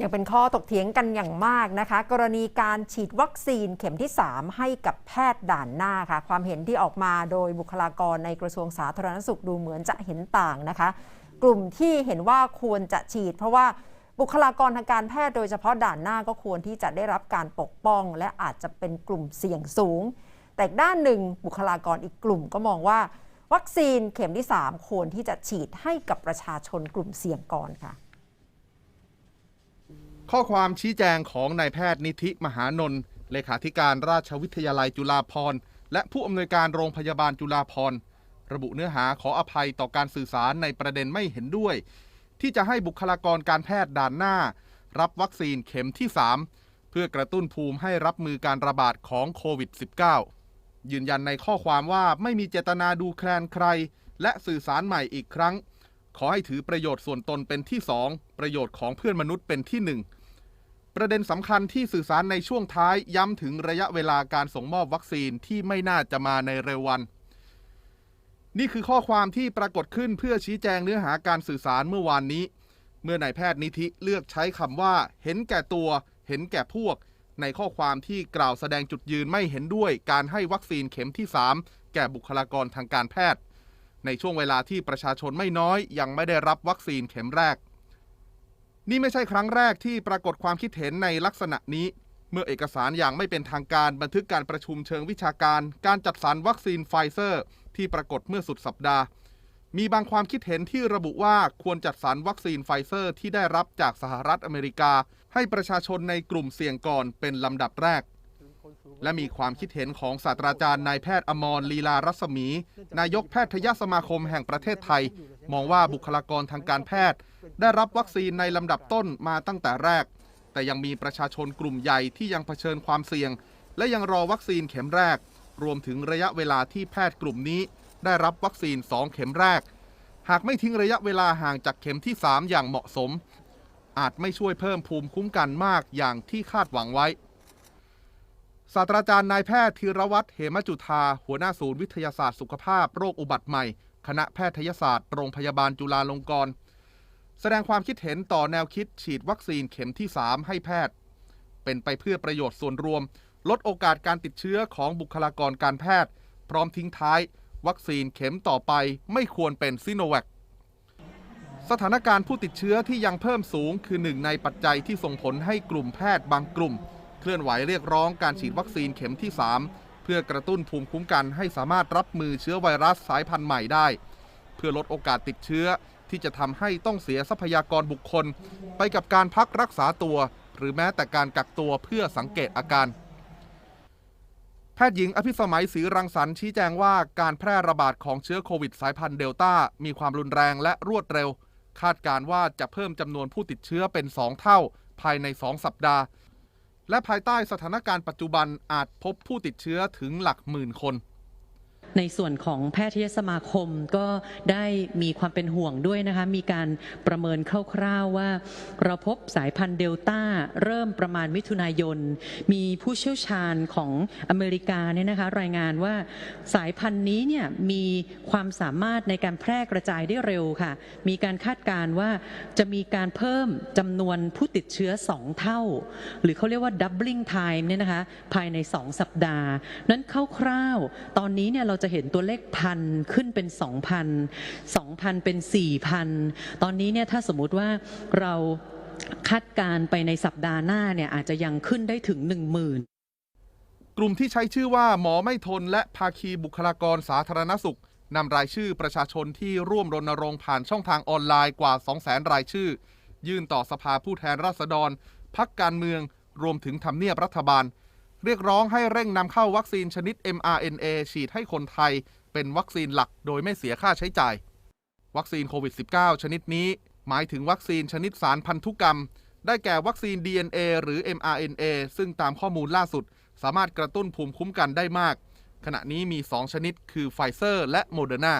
ยังเป็นข้อตกเถียงกันอย่างมากนะคะ กรณีการฉีดวัคซีนเข็มที่ 3 ให้กับแพทย์ด่านหน้าค่ะ ความเห็นที่ออกมาโดยบุคลากรในกระทรวงสาธารณสุขดูเหมือนจะเห็นต่างนะคะ กลุ่มที่เห็นว่าควรจะฉีด เพราะว่าบุคลากรทางการแพทย์โดยเฉพาะด่านหน้าก็ควรที่จะได้รับการปกป้อง และอาจจะเป็นกลุ่มเสี่ยงสูง แต่ด้านหนึ่งบุคลากรอีกกลุ่มก็มองว่า วัคซีนเข็มที่ 3 ควรที่จะฉีดให้กับประชาชนกลุ่มเสี่ยงก่อนค่ะ ข้อความชี้แจงของนายแพทย์นิธิมหานนท์เลขาธิการราชวิทยาลัยจุฬาภรณ์และผู้อำนวยการโรงพยาบาลจุฬาภรณ์ระบุเนื้อหาขออภัยต่อการสื่อสารในประเด็นไม่เห็นด้วย ที่จะให้บุคลากรการแพทย์ด่านหน้า รับวัคซีนเข็มที่ 3 เพื่อกระตุ้นภูมิให้รับมือการระบาดของโควิด -19 ยืนยันในข้อความว่าไม่มีเจตนาดูแคลนใคร และสื่อสารใหม่อีกครั้ง ขอให้ถือประโยชน์ส่วนตนเป็นที่สองประโยชน์ของเพื่อนมนุษย์เป็นที่หนึ่ง ประเด็นสำคัญที่สื่อสารในช่วงท้ายย้ำถึงระยะเวลาการส่งมอบวัคซีนที่ไม่น่าจะมาในเร็ววัน นี่คือข้อความที่ปรากฏขึ้นเพื่อชี้แจงเนื้อหาการสื่อสารเมื่อวานนี้ เมื่อนายแพทย์นิธิเลือกใช้คำว่า เห็นแก่ตัว เห็นแก่พวก ในข้อความที่กล่าวแสดงจุดยืนไม่เห็นด้วย การให้วัคซีนเข็มที่ 3 แก่บุคลากรทางการแพทย์ ในช่วงเวลาที่ประชาชนไม่น้อย ยังไม่ได้รับวัคซีนเข็มแรก นี่ไม่ใช่ครั้งแรกที่ปรากฏความคิดเห็นในลักษณะนี้ เมื่อเอกสารอย่างไม่เป็นทางการบันทึกการประชุมเชิงวิชาการ การจัดสรรวัคซีนไฟเซอร์ ที่ปรากฏเมื่อสุดสัปดาห์ มีบางความคิดเห็นที่ระบุว่าควรจัดสรรวัคซีนไฟเซอร์ ที่ได้รับจากสหรัฐอเมริกา ให้ประชาชนในกลุ่มเสี่ยงก่อนเป็นลำดับแรกและมีความคิดเห็นของศาสตราจารย์นายแพทย์อมรลีลารัศมี นายกแพทยสมาคมแห่งประเทศไทย มองว่าบุคลากรทางการแพทย์ ได้รับวัคซีนในลำดับต้นมาตั้งแต่แรก แต่ยังมีประชาชนกลุ่มใหญ่ที่ยังเผชิญความเสี่ยง และยังรอวัคซีนเข็มแรก รวมถึงระยะเวลาที่แพทย์กลุ่มนี้ ได้รับวัคซีน 2 เข็มแรก หากไม่ทิ้งระยะเวลาห่างจากเข็มที่ 3 อย่างเหมาะสม อาจไม่ช่วยเพิ่มภูมิคุ้มกันมากอย่างที่คาดหวังไว้ศาสตราจารย์นายแพทย์ธีรวัตรเหมจุธาหัวหน้าศูนย์วิทยาศาสตร์สุขภาพโรคอุบัติใหม่ คณะแพทยศาสตร์โรงพยาบาลจุฬาลงกรณ์ แสดงความคิดเห็นต่อแนวคิดฉีดวัคซีนเข็มที่ 3 ให้แพทย์ เป็นไปเพื่อประโยชน์ส่วนรวม ลดโอกาสการติดเชื้อของบุคลากรการแพทย์ พร้อมทิ้งท้าย วัคซีนเข็มต่อไปไม่ควรเป็นซิโนแวคสถานการณ์ผู้ติดเชื้อที่ยังเพิ่มสูงคือหนึ่งในปัจจัยที่ส่งผลให้กลุ่มแพทย์บางกลุ่ม เคลื่อนไหวเรียกร้องการฉีดวัคซีนเข็มที่ 3 เพื่อกระตุ้นภูมิคุ้มกันให้สามารถรับมือเชื้อไวรัสสายพันธุ์ใหม่ได้ เพื่อลดโอกาสติดเชื้อ ที่จะทำให้ต้องเสียทรัพยากรบุคคล ไปกับการพักรักษาตัว หรือแม้แต่การกักตัวเพื่อสังเกตอาการ แพทย์หญิงอภิสมัยศรีรังสรรค์ชี้แจงว่าการแพร่ระบาดของเชื้อโควิดสายพันธุ์เดลต้ามีความรุนแรงและรวดเร็ว คาดการณ์ว่าจะเพิ่มจำนวนผู้ติดเชื้อเป็น 2 เท่า ภายใน 2 สัปดาห์ และภายใต้สถานการณ์ปัจจุบันอาจพบผู้ติดเชื้อถึงหลักหมื่นคน ในส่วนของแพทยสมาคมก็ได้มีความเป็นห่วงด้วยนะคะมีการประเมินคร่าวๆว่า เราพบสายพันธุ์เดลต้าเริ่มประมาณมิถุนายน มีผู้เชี่ยวชาญของอเมริกาเนี่ยนะคะรายงานว่าสายพันธุ์นี้เนี่ยมีความสามารถในการแพร่กระจายได้เร็วค่ะ มีการคาดการณ์ว่าจะมีการเพิ่มจำนวนผู้ติดเชื้อ 2 เท่า หรือเขาเรียกว่า doubling time เนี่ยนะคะภายใน 2 สัปดาห์ นั้นคร่าวๆตอนนี้เนี่ยเราจะเห็นตัวเลขพันขึ้นเป็น 2,000 2,000 เป็น 4,000 ตอนนี้เนี่ยถ้าสมมติว่าเราคาดการณ์ไปในสัปดาห์หน้าเนี่ยอาจจะยังขึ้นได้ถึง 10,000กลุ่มที่ใช้ชื่อว่าหมอไม่ทนและภาคีบุคลากรสาธารณสุขนำรายชื่อประชาชนที่ร่วมรณรงค์ผ่านช่องทางออนไลน์กว่า 200,000 รายชื่อ ยื่นต่อสภาผู้แทนราษฎร พักการเมือง รวมถึงทำเนียบรัฐบาล เรียกร้องให้เร่งนำเข้าวัคซีนชนิด mRNA ฉีดให้คนไทย เป็นวัคซีนหลักโดยไม่เสียค่าใช้จ่าย วัคซีนโควิด -19 ชนิดนี้ หมายถึงวัคซีนชนิดสารพันธุกรรม ได้แก่วัคซีน DNA หรือ mRNA ซึ่งตามข้อมูลล่าสุด สามารถกระตุ้นภูมิคุ้มกันได้มาก ขณะนี้มี 2 ชนิด คือไฟเซอร์และโมเดอร์นา